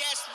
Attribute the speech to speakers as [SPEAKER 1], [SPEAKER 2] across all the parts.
[SPEAKER 1] just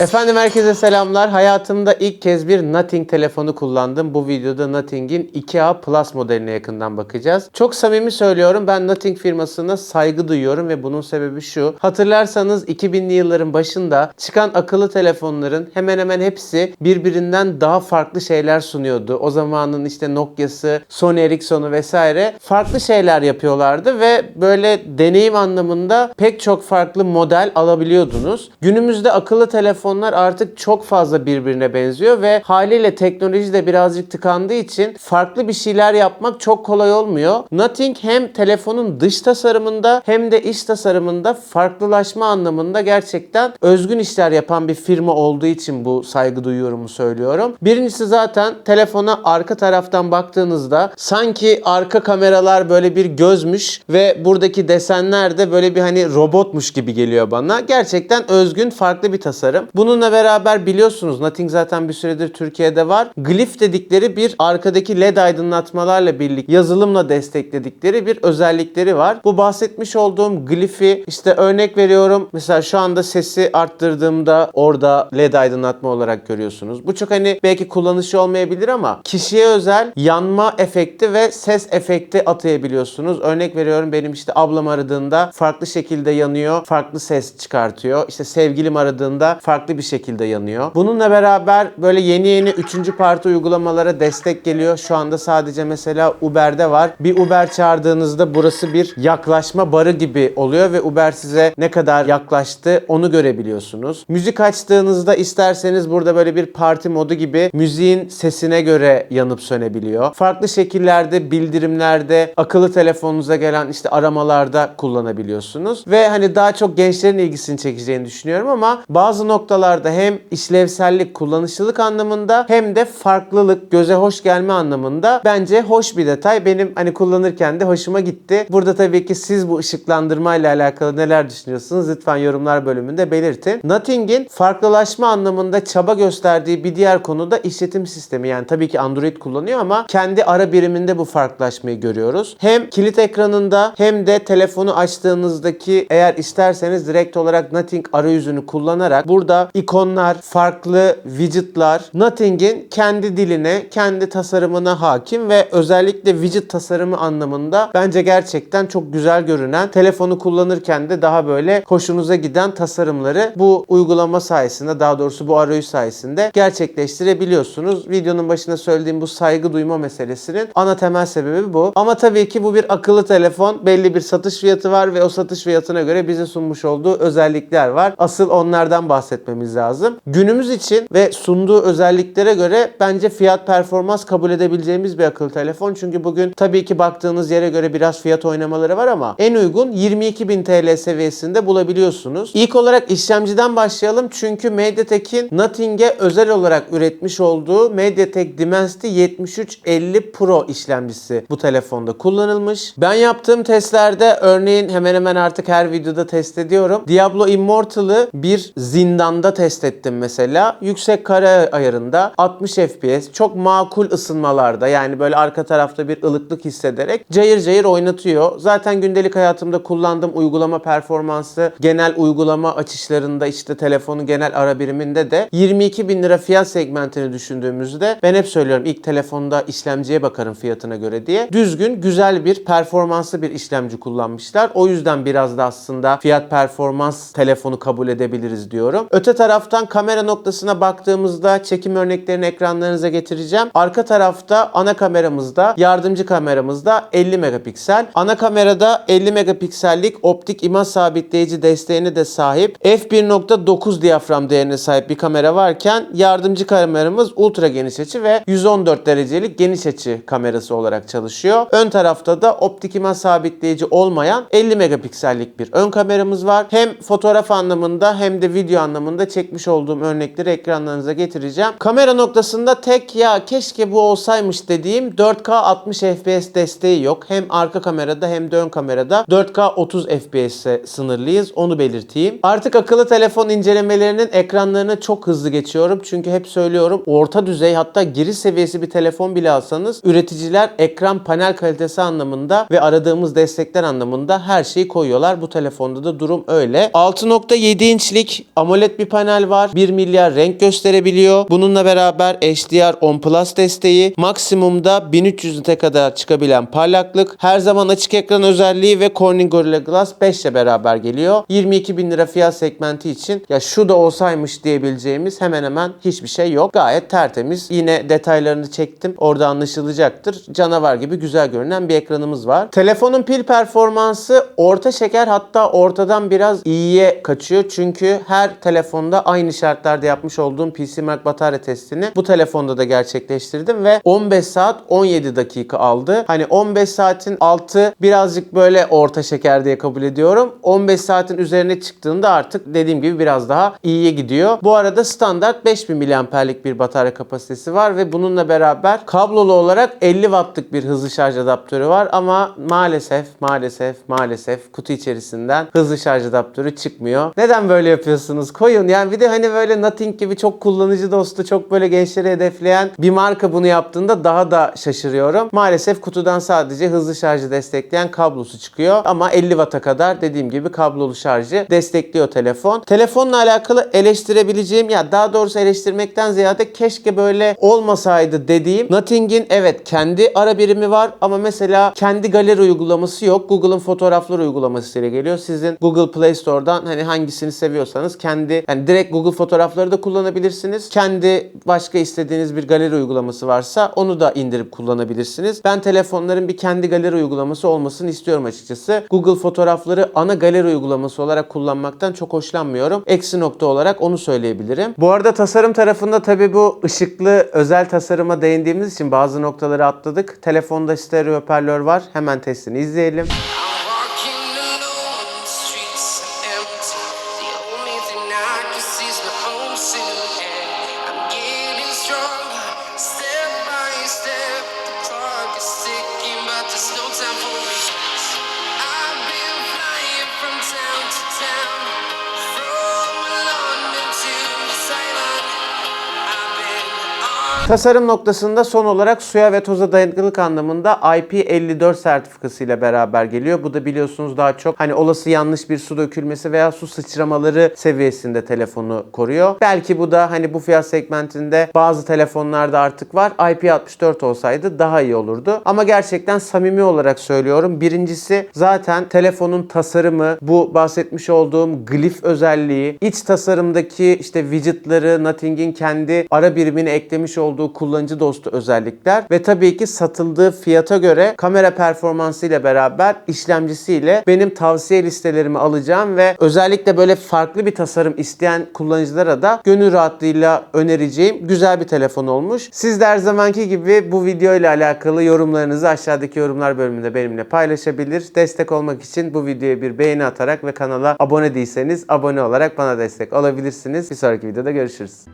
[SPEAKER 2] Efendim herkese selamlar. Hayatımda ilk kez bir Nothing telefonu kullandım. Bu videoda Nothing'in 2A Plus modeline yakından bakacağız. Çok samimi söylüyorum ben Nothing firmasına saygı duyuyorum ve bunun sebebi şu. Hatırlarsanız 2000'li yılların başında çıkan akıllı telefonların hemen hemen hepsi birbirinden daha farklı şeyler sunuyordu. O zamanın işte Nokia'sı, Sony Ericsson'u vesaire farklı şeyler yapıyorlardı ve böyle deneyim anlamında pek çok farklı model alabiliyordunuz. Günümüzde akıllı telefonlar artık çok fazla birbirine benziyor ve haliyle teknoloji de birazcık tıkandığı için farklı bir şeyler yapmak çok kolay olmuyor. Nothing hem telefonun dış tasarımında hem de iç tasarımında farklılaşma anlamında gerçekten özgün işler yapan bir firma olduğu için bu saygı duyuyorumu söylüyorum. Birincisi zaten telefona arka taraftan baktığınızda sanki arka kameralar böyle bir gözmüş ve buradaki desenler de böyle bir hani robotmuş gibi geliyor bana. Gerçekten özgün farklı bir tasarım. Bununla beraber biliyorsunuz Nothing zaten bir süredir Türkiye'de var. Glyph dedikleri bir arkadaki led aydınlatmalarla birlikte yazılımla destekledikleri bir özellikleri var. Bu bahsetmiş olduğum Glyph'i işte örnek veriyorum. Mesela şu anda sesi arttırdığımda orada led aydınlatma olarak görüyorsunuz. Bu çok hani belki kullanışı olmayabilir ama kişiye özel yanma efekti ve ses efekti atayabiliyorsunuz. Örnek veriyorum benim işte ablam aradığında farklı şekilde yanıyor, farklı ses çıkartıyor. İşte sevgilim aradığında farklı bir şekilde yanıyor. Bununla beraber böyle yeni yeni üçüncü parti uygulamalara destek geliyor. Şu anda sadece mesela Uber'de var. Bir Uber çağırdığınızda burası bir yaklaşma barı gibi oluyor ve Uber size ne kadar yaklaştı onu görebiliyorsunuz. Müzik açtığınızda isterseniz burada böyle bir parti modu gibi müziğin sesine göre yanıp sönebiliyor. Farklı şekillerde bildirimlerde akıllı telefonunuza gelen işte aramalarda kullanabiliyorsunuz. Ve hani daha çok gençlerin ilgisini çekeceğini düşünüyorum ama bazı noktalarda hem işlevsellik, kullanışlılık anlamında hem de farklılık, göze hoş gelme anlamında bence hoş bir detay. Benim hani kullanırken de hoşuma gitti. Burada tabii ki siz bu ışıklandırma ile alakalı neler düşünüyorsunuz? Lütfen yorumlar bölümünde belirtin. Nothing'in farklılaşma anlamında çaba gösterdiği bir diğer konu da işletim sistemi. Yani tabii ki Android kullanıyor ama kendi ara biriminde bu farklılaşmayı görüyoruz. Hem kilit ekranında hem de telefonu açtığınızdaki eğer isterseniz direkt olarak Nothing arayüzünü kullanarak burada ikonlar, farklı widgetlar Nothing'in kendi diline, kendi tasarımına hakim ve özellikle widget tasarımı anlamında bence gerçekten çok güzel görünen, telefonu kullanırken de daha böyle hoşunuza giden tasarımları bu uygulama sayesinde, daha doğrusu bu arayüz sayesinde gerçekleştirebiliyorsunuz. Videonun başında söylediğim bu saygı duyma meselesinin ana temel sebebi bu. Ama tabii ki bu bir akıllı telefon. Belli bir satış fiyatı var ve o satış fiyatına göre bize sunmuş olduğu özellikler var. Asıl onlardan bahsetmemiz lazım. Günümüz için ve sunduğu özelliklere göre bence fiyat performans kabul edebileceğimiz bir akıllı telefon. Çünkü bugün tabii ki baktığınız yere göre biraz fiyat oynamaları var ama en uygun 22.000 TL seviyesinde bulabiliyorsunuz. İlk olarak işlemciden başlayalım. Çünkü MediaTek'in Nothing'e özel olarak üretmiş olduğu MediaTek Dimensity 7350 Pro işlemcisi bu telefonda kullanılmış. Ben yaptığım testlerde örneğin hemen hemen artık her videoda test ediyorum. Diablo Immortal'ı bir zindanda test ettim mesela. Yüksek kare ayarında 60 FPS çok makul ısınmalarda yani böyle arka tarafta bir ılıklık hissederek cayır cayır oynatıyor. Zaten gündelik hayatımda kullandığım uygulama performansı genel uygulama açışlarında işte telefonun genel ara biriminde de 22 bin lira fiyat segmentini düşündüğümüzde ben hep söylüyorum ilk telefonda işlemciye bakarım fiyatına göre diye. Düzgün, güzel bir performanslı bir işlemci kullanmışlar. O yüzden biraz da aslında fiyat performans telefonu kabul edebiliriz diyorum. Öte taraftan kamera noktasına baktığımızda çekim örneklerini ekranlarınıza getireceğim. Arka tarafta ana kameramızda, yardımcı kameramızda 50 megapiksel. Ana kamerada 50 megapiksellik optik imaj sabitleyici desteğine de sahip. f1.9 diyafram değerine sahip bir kamera varken yardımcı kameramız ultra geniş açı ve 114 derecelik geniş açı kamerası olarak çalışıyor. Ön tarafta da optik imaj sabitleyici olmayan 50 megapiksel megapiksellik bir ön kameramız var. Hem fotoğraf anlamında hem de video anlamında çekmiş olduğum örnekleri ekranlarınıza getireceğim. Kamera noktasında tek ya keşke bu olsaymış dediğim 4K 60 FPS desteği yok. Hem arka kamerada hem de ön kamerada 4K 30 FPS'e sınırlıyız. Onu belirteyim. Artık akıllı telefon incelemelerinin ekranlarını çok hızlı geçiyorum. Çünkü hep söylüyorum orta düzey hatta giriş seviyesi bir telefon bile alsanız üreticiler ekran panel kalitesi anlamında ve aradığımız destekler anlamında her şeyi koyuyorlar. Bu telefonda da durum öyle. 6.7 inçlik AMOLED bir panel var. 1 milyar renk gösterebiliyor. Bununla beraber HDR 10 Plus desteği. Maksimumda 1300 nite kadar çıkabilen parlaklık. Her zaman açık ekran özelliği ve Corning Gorilla Glass 5 ile beraber geliyor. 22 bin lira fiyat segmenti için ya şu da olsaymış diyebileceğimiz hemen hemen hiçbir şey yok. Gayet tertemiz. Yine detaylarını çektim. Orada anlaşılacaktır. Canavar gibi güzel görünen bir ekranımız var. Telefonun pil performansı orta şeker hatta ortadan biraz iyiye kaçıyor. Çünkü her telefonda aynı şartlarda yapmış olduğum PC Mark batarya testini bu telefonda da gerçekleştirdim ve 15 saat 17 dakika aldı. Hani 15 saatin altı birazcık böyle orta şeker diye kabul ediyorum. 15 saatin üzerine çıktığında artık dediğim gibi biraz daha iyiye gidiyor. Bu arada standart 5000 mAh'lik bir batarya kapasitesi var ve bununla beraber kablolu olarak 50 wattlık bir hızlı şarj adaptörü var ama maalesef maalesef maalesef kutu içerisinden hızlı şarj adaptörü çıkmıyor. Neden böyle yapıyorsunuz? Koyun. Yani bir de hani böyle Nothing gibi çok kullanıcı dostu, çok böyle gençleri hedefleyen bir marka bunu yaptığında daha da şaşırıyorum. Maalesef kutudan sadece hızlı şarjı destekleyen kablosu çıkıyor ama 50 Watt'a kadar dediğim gibi kablolu şarjı destekliyor telefon. Telefonla alakalı eleştirebileceğim ya daha doğrusu eleştirmekten ziyade keşke böyle olmasaydı dediğim Nothing'in evet kendi ara birimi var ama mesela kendi galeri uygulaması yok. Google'ın fotoğraflar uygulaması ile geliyor. Sizin Google Play Store'dan hani hangisini seviyorsanız kendi yani direkt Google fotoğrafları da kullanabilirsiniz. Kendi başka istediğiniz bir galeri uygulaması varsa onu da indirip kullanabilirsiniz. Ben telefonların bir kendi galeri uygulaması olmasını istiyorum açıkçası. Google fotoğrafları ana galeri uygulaması olarak kullanmaktan çok hoşlanmıyorum. Eksi nokta olarak onu söyleyebilirim. Bu arada tasarım tarafında tabii bu ışıklı özel tasarıma değindiğimiz için bazı noktaları atladık. Telefonda stereo hoparlör var. Hemen testini izleyelim.
[SPEAKER 3] No time for
[SPEAKER 2] Tasarım noktasında son olarak suya ve toza dayanıklılık anlamında IP54 sertifikası ile beraber geliyor. Bu da biliyorsunuz daha çok hani olası yanlış bir su dökülmesi veya su sıçramaları seviyesinde telefonu koruyor. Belki bu da hani bu fiyat segmentinde bazı telefonlarda artık var. IP64 olsaydı daha iyi olurdu. Ama gerçekten samimi olarak söylüyorum. Birincisi zaten telefonun tasarımı, bu bahsetmiş olduğum glif özelliği, iç tasarımdaki işte widgetları, Nothing'in kendi ara birimini eklemiş olduğu kullanıcı dostu özellikler ve tabii ki satıldığı fiyata göre kamera performansı ile beraber işlemcisiyle benim tavsiye listelerimi alacağım ve özellikle böyle farklı bir tasarım isteyen kullanıcılara da gönül rahatlığıyla önereceğim güzel bir telefon olmuş. Siz de her zamanki gibi bu video ile alakalı yorumlarınızı aşağıdaki yorumlar bölümünde benimle paylaşabilir. Destek olmak için bu videoya bir beğeni atarak ve kanala abone değilseniz abone olarak bana destek olabilirsiniz. Bir sonraki videoda görüşürüz.